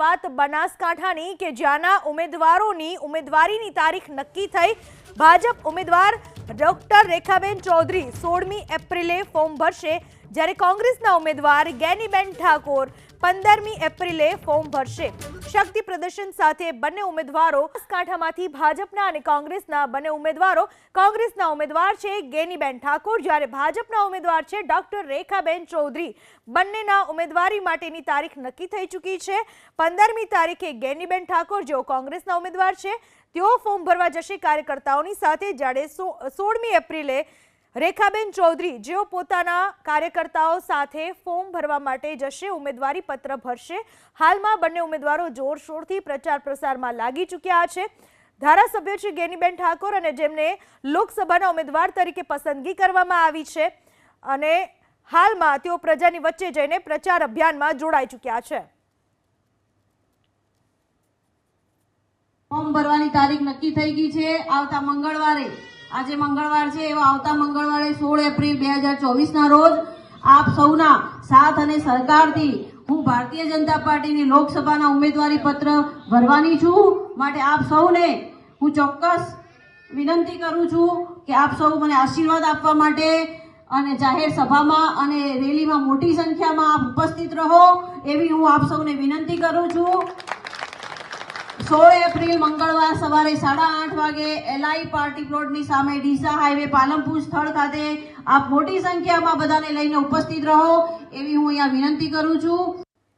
વાત બનાસકાંઠાની કે જ્યાંના ઉમેદવારોની ઉમેદવારીની તારીખ નક્કી થઈ, ભાજપ ઉમેદવાર ડોક્ટર રેખાબેન ચૌધરી સોળમી એપ્રિલે ફોર્મ ભરશે. જ્યારે કોંગ્રેસના ઉમેદવાર ગેનીબેન ઠાકોર પંદરમી એપ્રિલે ફોર્મ ભરશે. શક્તિ પ્રદર્શન સાથે બંને ઉમેદવારો કાંઠામાંથી ભાજપના અને કોંગ્રેસના બંને ઉમેદવારો કોંગ્રેસના ઉમેદવાર છે ગેનીબેન ઠાકોર, જ્યારે ભાજપના ઉમેદવાર છે ડોક્ટર રેખાબેન ચૌધરી. બંનેના ઉમેદવારી માટેની તારીખ નક્કી થઈ ચૂકી છે. પંદરમી તારીખે ગેનીબેન ઠાકોર, જેઓ કોંગ્રેસના ઉમેદવાર છે, તેઓ ફોર્મ ભરવા જશે કાર્યકર્તાઓની સાથે. જ્યારે સોળમી એપ્રિલે રેખાબેન ચૌધરી, જેઓ પોતાના કાર્યકર્તાઓ સાથે ફોર્મ ભરવા માટે જશે, ઉમેદવારી પત્ર ભરશે. હાલમાં બંને ઉમેદવારો જોરશોરથી પ્રચાર પ્રસારમાં લાગી ચૂક્યા છે. ધારાસભ્ય છે ગેનીબેન ઠાકોર અને જેમને લોકસભાના ઉમેદવાર તરીકે પસંદગી કરવામાં આવી છે. અને હાલમાં તેઓ પ્રજાની વચ્ચે જઈને પ્રચાર અભિયાનમાં જોડાઈ ચૂક્યા છે. ફોર્મ ભરવાની તારીખ નક્કી થઈ ગઈ છે. આવતા મંગળવારે આજે મંગળવાર છે, એવા આવતા મંગળવારે સોળ એપ્રિલ બે હજાર ચોવીસના રોજ આપ સૌના સાથ અને સહકારથી હું ભારતીય જનતા પાર્ટીની લોકસભાના ઉમેદવારી પત્ર ભરવાની છું. માટે આપ સૌને હું ચોક્કસ વિનંતી કરું છું કે આપ સૌ મને આશીર્વાદ આપવા માટે અને જાહેર સભામાં અને રેલીમાં મોટી સંખ્યામાં આપ ઉપસ્થિત રહો એવી હું આપ સૌને વિનંતી કરું છું. સોળ એપ્રિલ મંગળવાર સવારે સાડા આઠ વાગે એલઆઈ પાર્ટી પ્લોટની સામે ડીસા હાઈવે પાલનપુર સ્થળ ખાતે આપ મોટી સંખ્યામાં બધાને લઈને ઉપસ્થિત રહો એવી હું અહીંયા વિનંતી કરું છું.